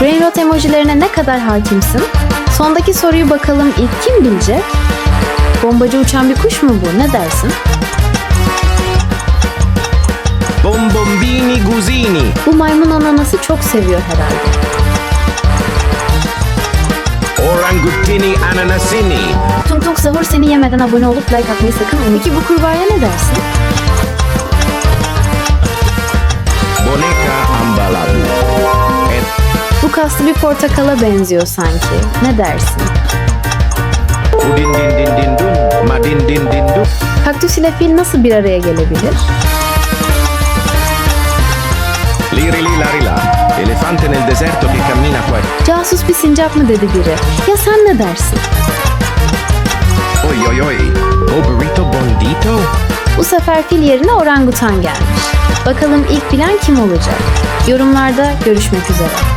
Brain rot emojilerine ne kadar hakimsin? Sondaki soruyu bakalım ilk kim bilecek? Bombacı uçan bir kuş mu bu? Ne dersin? Bombombini gusini. Bu maymun ananası çok seviyor herhalde. Orangutini ananasini. Tung Tung Sahur seni yemeden abone olup like atmayı sakın unutma. Peki bu kurbağaya ne dersin? Kaslı bir portakala benziyor sanki. Ne dersin? udin din din din dun. Madin din din dun. Kaktüs ile fil nasıl bir araya gelebilir? Liri li lari la. Elefante nel deserto che cammina qua. Casus bir sincap mı dedi biri. Ya sen ne dersin? Oi oi oi. Oh burrito bondito. Bu sefer fil yerine orangutan gelmiş. Bakalım ilk bilen kim olacak? Yorumlarda görüşmek üzere.